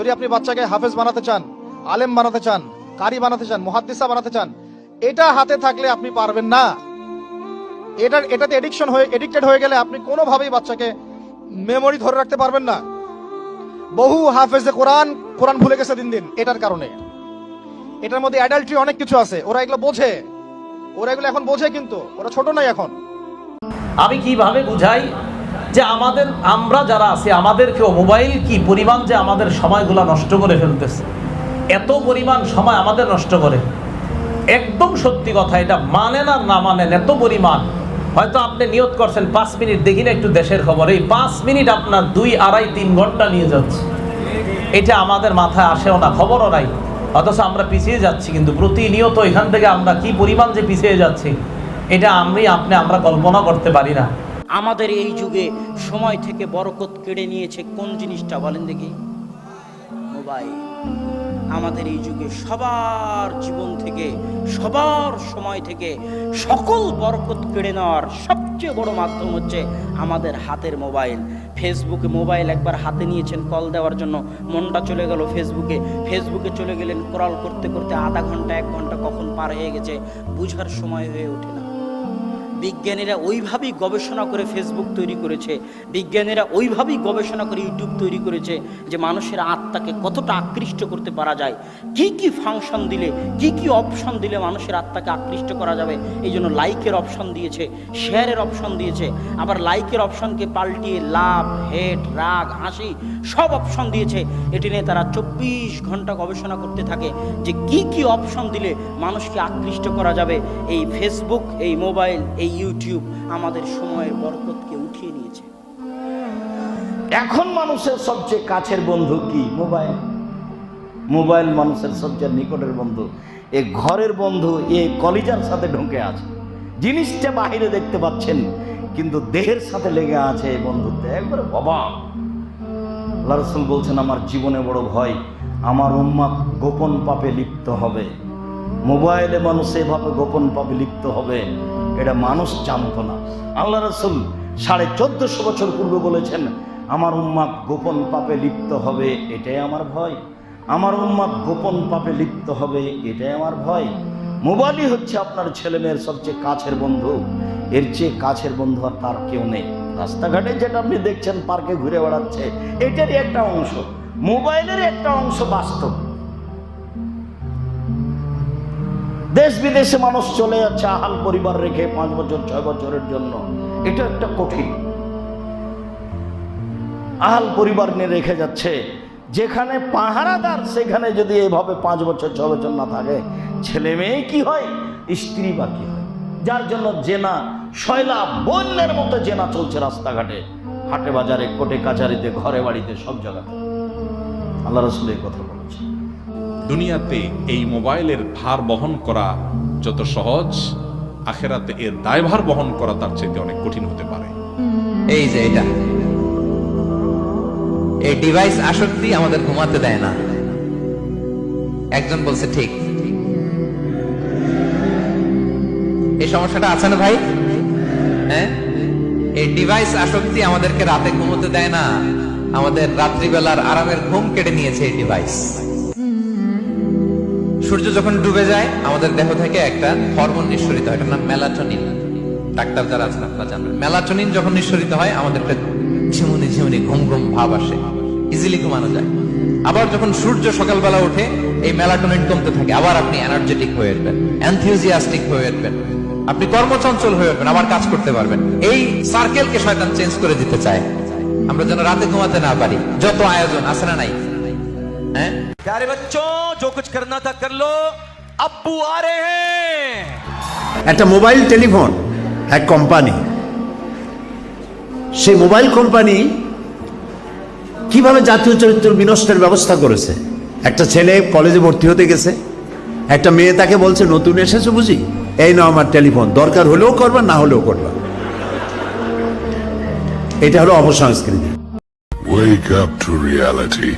যদি আপনি বাচ্চাকে হাফেজ বানাতে চান, আলেম বানাতে চান, কারি বানাতে চান, মুহাদ্দিসা বানাতে চান, এটা হাতে থাকলে আপনি পারবেন না। এটা এটাতে এডিকশন হয়ে এডিক্টেড হয়ে গেলে আপনি কোনোভাবেই বাচ্চাকে মেমোরি ধরে রাখতে পারবেন না। বহু হাফেজে কোরআন কোরআন ভুলে গেছে দিন দিন, এটার কারণে। এটার মধ্যে অ্যাডাল্ট্রি অনেক কিছু আছে, ওরা এগুলো বোঝে। ওরা এগুলো এখন বোঝে কিন্তু, ওরা ছোট নাই এখন। আমি কীভাবে বুঝাই? যে আমাদের, আমরা যারা আছি, আমাদেরকেও মোবাইল কি পরিমাণ যে আমাদের সময়গুলো নষ্ট করে ফেলতেছে? এত পরিমাণ সময় আমাদের নষ্ট করে। একদম সত্যি কথা, এটা মানেন আর না মানেন, এত পরিমাণ। হয়তো আপনি নিয়ত করছেন, পাঁচ মিনিট দেখি না একটু দেশের খবর। এই পাঁচ মিনিট আপনার দুই, আড়াই, তিন ঘণ্টা নিয়ে যাচ্ছে। এটা আমাদের মাথায় আসেও না, খবরও নাই। অথচ আমরা পিছিয়ে যাচ্ছি, কিন্তু প্রতিনিয়ত এখান থেকে আমরা কি পরিমাণ যে পিছিয়ে যাচ্ছি, এটা আমি, আপনি, আমরা কল্পনা করতে পারি না। আমাদের এই যুগে সময় থেকে বরকত কেড়ে নিয়েছে কোন জিনিসটা বলেন দেখি? মোবাইল। আমাদের এই যুগে সবার জীবন থেকে, সবার সময় থেকে সকল বরকত কেড়ে নেওয়ার সবচেয়ে বড় মাধ্যম হচ্ছে আমাদের হাতের মোবাইল। ফেসবুকে মোবাইল একবার হাতে নিয়েছেন কল দেওয়ার জন্য, মনটা চলে গেল ফেসবুকে। ফেসবুকে চলে গেলেন ক্রল করতে করতে আধা ঘণ্টা, এক ঘণ্টা কখন পার হয়ে গেছে, বুঝার সময় হয়ে ওঠে না। বিজ্ঞানীরা ওইভাবেই গবেষণা করে ফেসবুক তৈরি করেছে। বিজ্ঞানীরা ওইভাবেই গবেষণা করে ইউটিউব তৈরি করেছে যে মানুষের আত্মাকে কতটা আকৃষ্ট করতে পারা যায়। কি কি ফাংশন দিলে, কি কি অপশন দিলে মানুষের আত্মাকে আকৃষ্ট করা যাবে? এই জন্য লাইকের অপশন দিয়েছে শেয়ারের অপশন দিয়েছে। আবার লাইকের অপশনকে পাল্টিয়ে লাভ হেট রাগ, হাসি সব অপশন দিয়েছে। এটি নিয়ে তারা চব্বিশ ঘণ্টা গবেষণা করতে থাকে যে কি কি অপশন দিলে মানুষকে আকৃষ্ট করা যাবে। এই ফেসবুক এই মোবাইল এই ইউটিউব আমাদের সময়ের বরকতকে উঠিয়ে নিয়েছে। এখন মানুষের সবচেয়ে কাছের বন্ধু কি? মোবাইল। মোবাইল মানুষের সবচেয়ে নিকটের বন্ধু। এ ঘরের বন্ধু, এ কলিজার সাথে ঢুকে আছে। জিনিসটা বাহিরে দেখতে পাচ্ছেন, কিন্তু দেহের সাথে লেগে আছে এই বন্ধুত্ব। একবারে বাবা। আল্লাহ রসুল বলছেন, আমার জীবনে বড় ভয়, আমার উম্মাদ গোপন পাপে লিপ্ত হবে। মোবাইলে মানুষ এভাবে গোপন পাপে লিপ্ত হবে। এটা মানুষ জানতো না। আল্লাহ রসুল সাড়ে চোদ্দশো বছর পূর্বে বলেছেন, আমার উম্মাদ গোপন পাপে লিপ্ত হবে, এটাই আমার ভয়। আমার উম্মাদ গোপন পাপে লিপ্ত হবে, এটাই আমার ভয়। মোবাইলই হচ্ছে আপনার ছেলেমেয়ের সবচেয়ে কাছের বন্ধু। এর চেয়ে কাছের বন্ধু আর তার কেউ নেই। রাস্তাঘাটে যেটা আপনি দেখছেন, পার্কে ঘুরে বেড়াচ্ছে, এটারই একটা অংশ। মোবাইলের একটা অংশ বাস্তব। দেশ বিদেশে মানুষ চলে যাচ্ছে, আহাল পরিবার রেখে পাঁচ বছর, ছয় বছরের জন্য। এটা একটা কঠিন। আহাল পরিবার নিয়ে রেখে যাচ্ছে। যেখানে পাহারাদার, সেখানে যদি এভাবে পাঁচ বছর ছ বছর না থাকে, ছেলে মেয়ে কি হয়? স্ত্রী বা কি হয়? যার জন্য জেনা, শয়লা, বন্যের মতো জেনা চলছে রাস্তাঘাটে। হাটে বাজারে কোটে কাচারিতে, ঘরে, বাড়িতে, সব জায়গাতে। আল্লাহ রসুল এই কথা বলেছে দুনিয়াতে এই মোবাইলের ভার বহন করা যত সহজ, আখেরাতে এর দায়ভার বহন করা তার চাইতে অনেক কঠিন হতে পারে। এই যে এটা। এই ডিভাইস আসক্তি আমাদের ঘুমাতে দেয় না। একজন বলছে, ঠিক। এই সমস্যাটা আছে না ভাই? হ্যাঁ? এই ডিভাইস আসক্তি আমাদেরকে রাতে ঘুমোতে দেয় না। আমাদের রাত্রিবেলার আরামের ঘুম কেটে নিয়েছে এই ডিভাইস সূর্য যখন ডুবে যায়, আমাদের দেহ থেকে একটা হরমোন নিঃসরিত হয়, এটার নাম মেলাটোনিন। ডাক্তার যারা আছেন, আপনারা জানবেন। মেলাটোনিন যখন নিঃসরিত হয়, আমাদের ঝিমুনি ঝিমুনি ঘুম ঘুম ভাব আসে। ইজিলি ঘুমানো যায়। আবার যখন সূর্য সকালবেলা ওঠে, এই মেলাটোনিন কমতে থাকে। আবার আপনি এনার্জেটিক হয়ে উঠবেন এনথিউজিয়াস্টিক হয়ে উঠবেন। আপনি কর্মচঞ্চল হয়ে উঠবেন, আবার কাজ করতে পারবেন। এই সার্কেলকে শয়তান চেঞ্জ করে দিতে চায়। আমরা যেন রাতে ঘুমাতে না পারি। যত আয়োজন আছে না নাই হ্যাঁ प्यारे बच्चों जो कुछ करना था कर लो अब्बू आ रहे हैं একটা মোবাইল টেলিফোন এক কোম্পানি সেই মোবাইল কোম্পানি কিভাবে জাতীয় চরিত্র বিনষ্টের ব্যবস্থা করেছে একটা ছেলে কলেজে ভর্তি হতে গেছে একটা মেয়ে তাকে বলছে নতুন এসেছে বুঝি এই নাও আমার টেলিফোন দরকার হলেও করবা না হলেও করবা এটা হলো অপসংস্কৃতি Wake up to reality.